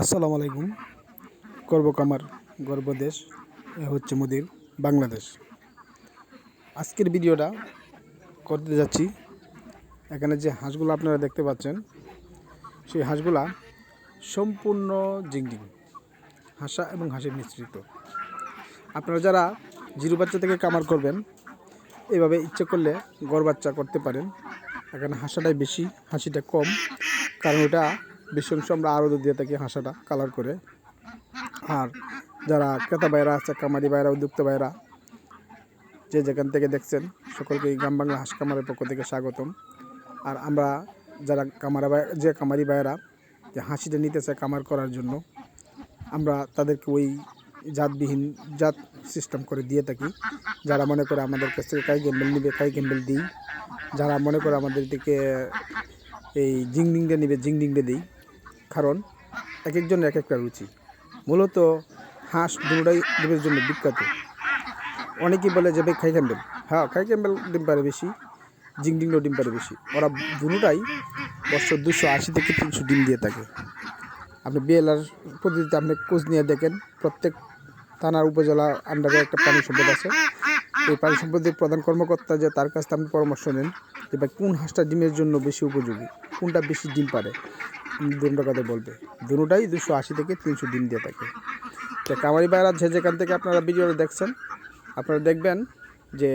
আসসালামু আলাইকুম গর্ব কামার গর্ব দেশ এ হচ্ছে মোদির, বাংলাদেশ। আজকের ভিডিওটা করতে যাচ্ছি। এখানে যে হাঁসগুলো আপনারা দেখতে পাচ্ছেন, সেই হাঁসগুলা সম্পূর্ণ জিংডিং হাঁসা এবং হাঁসের মিশ্রিত। আপনারা যারা জিরো বাচ্চা থেকে কামার করবেন, এভাবে ইচ্ছে করলে গড় বাচ্চা করতে পারেন। এখানে হাঁসাটাই বেশি, হাসিটা কম, কারণ ওটা বেশি অংশ আমরা আরও দিয়ে থাকি হাঁসাটা কালার করে। আর যারা ক্রেতা বাইরা আছে, কামারি বাইরা উদ্যুক্ত বাইরা যে যেখান থেকে দেখছেন, সকলকে গ্রাম বাংলা হাঁস কামারের পক্ষ থেকে স্বাগতম। আর আমরা যারা কামারা যে কামারি বাইরা যে হাসিটা নিতেছে কামার করার জন্য, আমরা তাদেরকে ওই জাতবিহীন জাত সিস্টেম করে দিয়ে থাকি। যারা মনে করে আমাদের কাছ থেকে কাই গেম্বেল নিবে, কাই গেম্বেল দিই। যারা মনে করে আমাদের থেকে এই জিংডিংটা নিবে, জিংডিংটা দিই। কারণ এক একজনের এক একটা রুচি। মূলত হাঁস দুটাই ডিমের জন্য বিখ্যাত। অনেকেই বলে যে, ভাই, খাই ক্যাম্বেল। হ্যাঁ খাই ক্যাম্বেল ডিম পারে বেশি জিংডিংও ডিম পারে বেশি। ওরা দুটাই বছর দুশো আশি থেকে তিনশো ডিম দিয়ে থাকে। আপনি বিএলআর পদ্ধতিতে আপনি কোচ নিয়ে দেখেন, প্রত্যেক থানার উপজেলা আন্ডারে একটা পানি সম্পদ আছে। এই পানি সম্পদের প্রধান কর্মকর্তা যে, তার কাছ থেকে আপনি পরামর্শ নেন যে, ভাই, কোন হাঁসটা ডিমের জন্য বেশি উপযোগী? কোনটা বেশি ডিম পারে? দুটো কথা বলবে। দুটাই দুশো আশি থেকে তিনশো ডিম দিয়ে থাকে। তো কামারি বাইরা যে যেখান থেকে আপনারা ভিডিওটা দেখছেন, আপনারা দেখবেন যে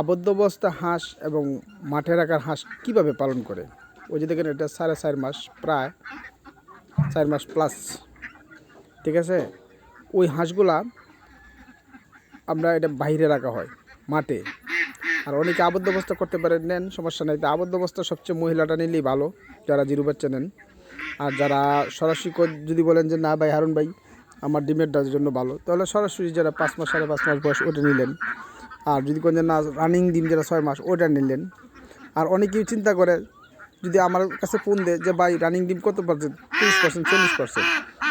আবদ্ধ অবস্থা হাঁস এবং মাঠে রাখার হাঁস কীভাবে পালন করে। ওই যে দেখেন এটা সাড়ে চার মাস প্রায়, চার মাস প্লাস ঠিক আছে? ওই হাঁসগুলা আমরা এটা বাইরে রাখা হয় মাঠে। আর অনেকে আবদ্ধ অবস্থা করতে পারে নেন, সমস্যা নেই। তো আবদ্ধ অবস্থা সবচেয়ে মহিলাটা নিলেই ভালো, যারা জিরো বাচ্চা নেন। আর যারা সরাসরি যদি বলেন যে, না ভাই, হারুন ভাই, আমার ডিমের ডার জন্য ভালো, তাহলে সরাসরি যারা পাঁচ মাস, সাড়ে পাঁচ মাস বয়স, ওটা নিলেন। আর যদি কোন না রানিং ডিম যারা ছয় মাস, ওটা নিলেন। আর অনেকেই চিন্তা করে, যদি আমার কাছে ফোন দেয় যে, ভাই রানিং ডিম কত পার্সেন্ট তিরিশ পার্সেন্ট চল্লিশ পার্সেন্ট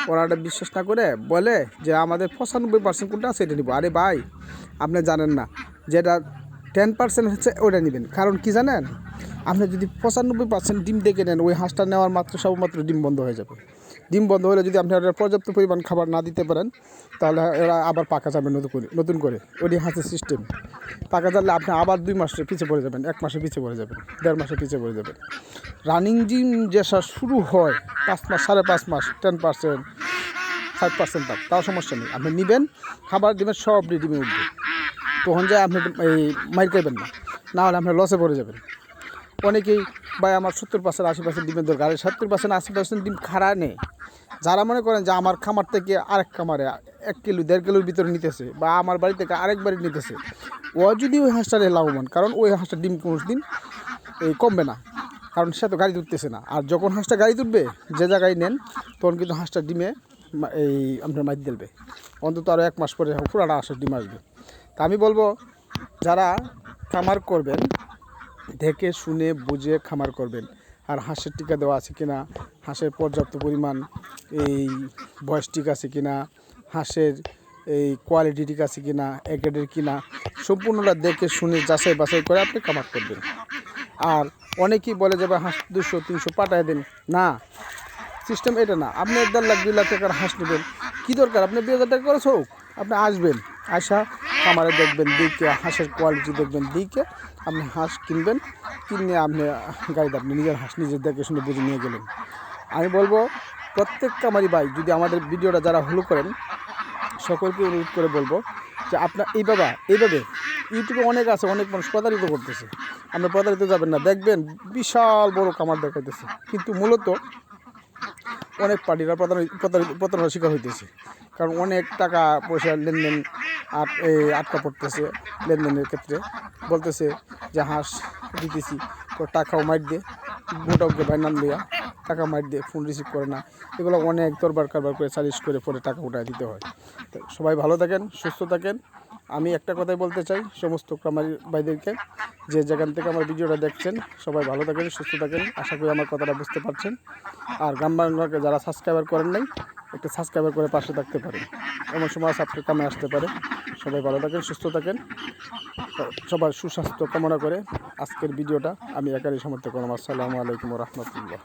ওরা এটা বিশ্বাস না করে বলে যে, আমাদের পঁচানব্বই পার্সেন্ট কোনটা আছে, এটা নিবো। আরে ভাই, আপনি জানেন না, যেটা টেন পার্সেন্ট হচ্ছে ওটা নেবেন। কারণ কি জানেন? আপনি যদি পঁচানব্বই পার্সেন্ট ডিম দেখে নেন, ওই হাঁসটা নেওয়ার মাত্র সবমাত্র ডিম বন্ধ হয়ে যাবে। ডিম বন্ধ হলে যদি আপনি পর্যাপ্ত পরিমাণ খাবার না দিতে পারেন, তাহলে এরা আবার পাকা যাবে নতুন করে নতুন করে। ওটি হাঁসের সিস্টেম পাকা জানলে আপনি আবার দুই মাসের পিছিয়ে পড়ে যাবেন, এক মাসে পিছিয়ে পড়ে যাবেন, দেড় মাসে পিছিয়ে পড়ে যাবেন। রানিং ডিম যে সা- শুরু হয়, পাঁচ মাস, সাড়ে পাঁচ মাস, টেন পার্সেন্ট, ফাইভ পার্সেন্ট তাও সমস্যা নেই। আপনি নেবেন, খাবার দিবেন, সব ডিমে উঠবে তখন যায় আপনি এই মাইর খাইবেন না। না হলে আপনি লসে পড়ে যাবেন। অনেকেই ভাই আমার সত্তর পার্সেন্ট আশি পার্সেন্ট ডিমের দরকার। সত্তর পার্সেন্ট আশি পার্সেন্ট ডিম খাড়া নেই। যারা মনে করেন যে আমার খামার থেকে আরেক খামারে এক কিলো, দেড় কিলোর ভিতরে নিতেছে বা আমার বাড়ি থেকে আরেক বাড়ি নিতেছে, ও যদি ওই হাঁসটারে লাভবান, কারণ ওই হাঁসটা ডিম কোনো দিন এই কমবে না। কারণ সে তো গাড়ি তুলতেছে না। আর যখন হাঁসটা গাড়ি তুলবে যে জায়গায় নেন, তখন কিন্তু হাঁসটা ডিমে এই আপনার মাইর দেবে অন্তত আরও এক মাস পরে পুরাটা হাঁসের ডিম আসবে। তা আমি বলব, যারা খামার করবেন, দেখে শুনে বুঝে খামার করবেন, আর হাঁসের টিকা দেওয়া আছে কিনা, হাঁসের পর্যাপ্ত পরিমাণ এই বয়স টিকা আছে কিনা, হাঁসের এই কোয়ালিটি ঠিক আছে কি কিনা একেডের কিনা, সম্পূর্ণটা দেখে শুনে যাচাই বাছাই করে আপনি খামার করবেন। আর অনেকেই বলে যে ভাই, হাঁস দুশো তিনশো পাঠায় দেন। না সিস্টেম এটা না। আপনি দেড় লাখ, দুই লাখ টাকার হাঁস নেবেন। কী দরকার? আপনি দুই হাজার টাকা খরচ আপনি আসবেন, আসা খামারে দেখবেন দিকে হাঁসের কোয়ালিটি দেখবেন দিকে আপনি হাঁস কিনবেন, কিনে আপনি গাড়িতে আপনি নিজের হাঁস নিজের দেখে শুনে বুঝে নিয়ে গেলেন। আমি বলব, প্রত্যেক কামারি ভাই যদি আমাদের ভিডিওটা যারা হলো করেন, সকলকে অনুরোধ করে বলব যে আপনার এইভাবে এইভাবে ইউটিউবে অনেক আছে, অনেক মানুষ প্রতারিত করতেছে। আপনি প্রতারিত যাবেন না, দেখবেন বিশাল বড় কামার দেখাইতেছে। কিন্তু মূলত অনেক পার্টিরা প্রতারণার শিকার হইতেছে। কারণ অনেক টাকা পয়সা লেনদেন আট আটকা পড়তেছে লেনদেনের ক্ষেত্রে। বলতেছে যে, হাঁস দিতেছি টাকাও মাইট দিয়ে গোটাকে বাইনান দিয়া টাকা মাইট দিয়ে ফোন রিসিভ করে না। এগুলো অনেক দরবার কারবার করে সালিশ করে পরে টাকা উঠায় দিতে হয়। তো সবাই ভালো থাকেন, সুস্থ থাকেন। আমি একটা কথাই বলতে চাই সমস্ত কামারি ভাইদেরকে, যে যেখান থেকে আমার ভিডিওটা দেখছেন, সবাই ভালো থাকেন, সুস্থ থাকেন। আশা করি আমার কথাটা বুঝতে পারছেন। আর গ্রাম বাংলাকে যারা সাবস্ক্রাইবার করেন নাই, একটু সাবস্ক্রাইবার করে পাশে থাকতে পারে এমন সময় সাবস্ক্রাইব কামে আসতে পারে। সবাই ভালো থাকেন, সুস্থ থাকেন। সবার সুস্বাস্থ্য কামনা করে আজকের ভিডিওটা আমি একারই সমর্থ করলাম। আসসালামু আলাইকুম রহমতুল্লাহ।